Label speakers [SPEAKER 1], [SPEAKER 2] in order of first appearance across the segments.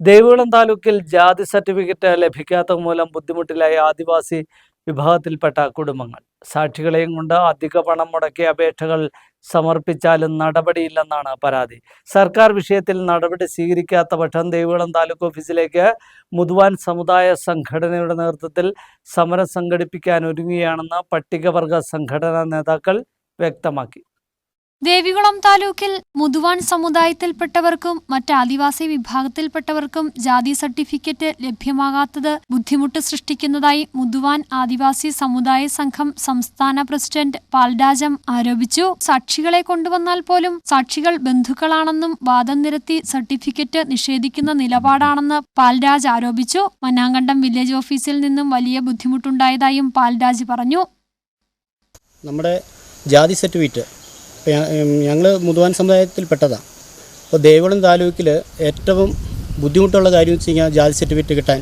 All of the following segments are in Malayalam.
[SPEAKER 1] ദേവികുളം താലൂക്കിൽ ജാതി സർട്ടിഫിക്കറ്റ് ലഭിക്കാത്ത മൂലം ബുദ്ധിമുട്ടിലായ ആദിവാസി വിഭാഗത്തിൽപ്പെട്ട കുടുംബങ്ങൾ. സാക്ഷികളെയും കൊണ്ട് അധിക പണം മുടക്കി അപേക്ഷകൾ സമർപ്പിച്ചാലും നടപടിയില്ലെന്നാണ് പരാതി. സർക്കാർ വിഷയത്തിൽ നടപടി സ്വീകരിക്കാത്ത പക്ഷം ദേവികുളം താലൂക്ക് ഓഫീസിലേക്ക് മുതുവാൻ സമുദായ സംഘടനയുടെ നേതൃത്വത്തിൽ സമരം സംഘടിപ്പിക്കാൻ ഒരുങ്ങുകയാണെന്ന് പട്ടികവർഗ സംഘടനാ നേതാക്കൾ വ്യക്തമാക്കി.
[SPEAKER 2] ദേവികുളം താലൂക്കിൽ മുതുവാൻ സമുദായത്തിൽപ്പെട്ടവർക്കും മറ്റ് ആദിവാസി വിഭാഗത്തിൽപ്പെട്ടവർക്കും ജാതി സർട്ടിഫിക്കറ്റ് ലഭ്യമാകാത്തത് ബുദ്ധിമുട്ട് സൃഷ്ടിക്കുന്നതായി മുതുവാൻ ആദിവാസി സമുദായ സംഘം സംസ്ഥാന പ്രസിഡന്റ് പാൽരാജം ആരോപിച്ചു. സാക്ഷികളെ കൊണ്ടുവന്നാൽ പോലും സാക്ഷികൾ ബന്ധുക്കളാണെന്നും വാദം നിരത്തി സർട്ടിഫിക്കറ്റ് നിഷേധിക്കുന്ന നിലപാടാണെന്ന് പാൽരാജ് ആരോപിച്ചു. മന്നാങ്കണ്ടം വില്ലേജ് ഓഫീസിൽ നിന്നും വലിയ ബുദ്ധിമുട്ടുണ്ടായതായും പാൽരാജ് പറഞ്ഞു.
[SPEAKER 3] നമ്മുടെ ജാതി സർട്ടിഫിക്കറ്റ് ഞങ്ങൾ മുതുവാൻ സമുദായത്തിൽപ്പെട്ടതാണ്. അപ്പോൾ ദേവികുളം താലൂക്കിൽ ഏറ്റവും ബുദ്ധിമുട്ടുള്ള കാര്യം വെച്ച് കഴിഞ്ഞാൽ ജാതി സർട്ടിഫിക്കറ്റ് കിട്ടാൻ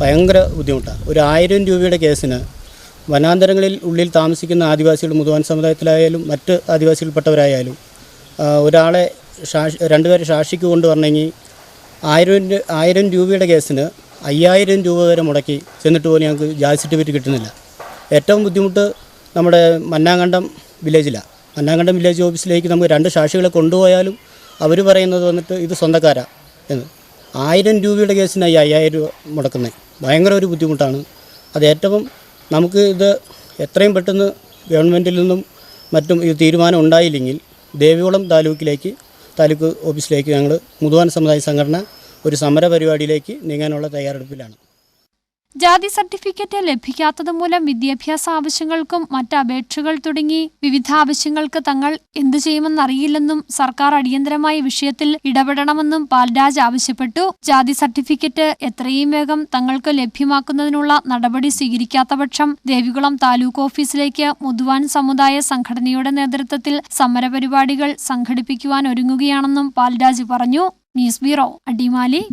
[SPEAKER 3] ഭയങ്കര ബുദ്ധിമുട്ടാണ്. ഒരു ആയിരം രൂപയുടെ കേസിന് വനാന്തരങ്ങളിൽ ഉള്ളിൽ താമസിക്കുന്ന ആദിവാസികൾ മുതുവാൻ സമുദായത്തിലായാലും മറ്റ് ആദിവാസികൾപ്പെട്ടവരായാലും ഒരാളെ സാക്ഷി രണ്ടുപേരെ സാക്ഷിക്ക് കൊണ്ടുവരണമെങ്കിൽ ആയിരം ആയിരം രൂപയുടെ കേസിന് അയ്യായിരം രൂപ വരെ മുടക്കി ചെന്നിട്ട് പോലും ഞങ്ങൾക്ക് ജാതി സർട്ടിഫിക്കറ്റ് കിട്ടുന്നില്ല. ഏറ്റവും ബുദ്ധിമുട്ട് നമ്മുടെ മന്നാങ്കണ്ടം വില്ലേജിലാണ്. മന്നാങ്കണ്ടം വില്ലേജ് ഓഫീസിലേക്ക് നമുക്ക് രണ്ട് സാക്ഷികളെ കൊണ്ടുപോയാലും അവർ പറയുന്നത് വന്നിട്ട് ഇത് സ്വന്തക്കാരാ എന്ന്. ആയിരം രൂപയുടെ കേസിനായി അയ്യായിരം രൂപ മുടക്കുന്നത് ഭയങ്കര ഒരു ബുദ്ധിമുട്ടാണ്. അത് ഏറ്റവും നമുക്ക് ഇത് എത്രയും പെട്ടെന്ന് ഗവൺമെന്റിൽ നിന്നും മറ്റും ഇത് തീരുമാനം ഉണ്ടായില്ലെങ്കിൽ ദേവികുളം താലൂക്കിലേക്ക് താലൂക്ക് ഓഫീസിലേക്ക് ഞങ്ങൾ മുതുവാൻ സമുദായ സംഘടന ഒരു സമര പരിപാടിയിലേക്ക് നീങ്ങാനുള്ള തയ്യാറെടുപ്പിലാണ്.
[SPEAKER 2] ജാതി സർട്ടിഫിക്കറ്റ് ലഭിക്കാത്തത് മൂലം വിദ്യാഭ്യാസ ആവശ്യങ്ങൾക്കും മറ്റ് അപേക്ഷകൾ തുടങ്ങി. വിവിധ ആവശ്യങ്ങൾക്ക് തങ്ങൾ എന്തു ചെയ്യുമെന്നറിയില്ലെന്നും സർക്കാർ അടിയന്തരമായി വിഷയത്തിൽ ഇടപെടണമെന്നും പാൽരാജ് ആവശ്യപ്പെട്ടു. ജാതി സർട്ടിഫിക്കറ്റ് എത്രയും വേഗം തങ്ങൾക്ക് ലഭ്യമാക്കുന്നതിനുള്ള നടപടി സ്വീകരിക്കാത്ത പക്ഷം ദേവികുളം താലൂക്ക് ഓഫീസിലേക്ക് മുതുവാൻ സമുദായ സംഘടനയുടെ നേതൃത്വത്തിൽ സമരപരിപാടികൾ സംഘടിപ്പിക്കുവാൻ ഒരുങ്ങുകയാണെന്നും പാൽരാജ് പറഞ്ഞു. News bureau Adimali.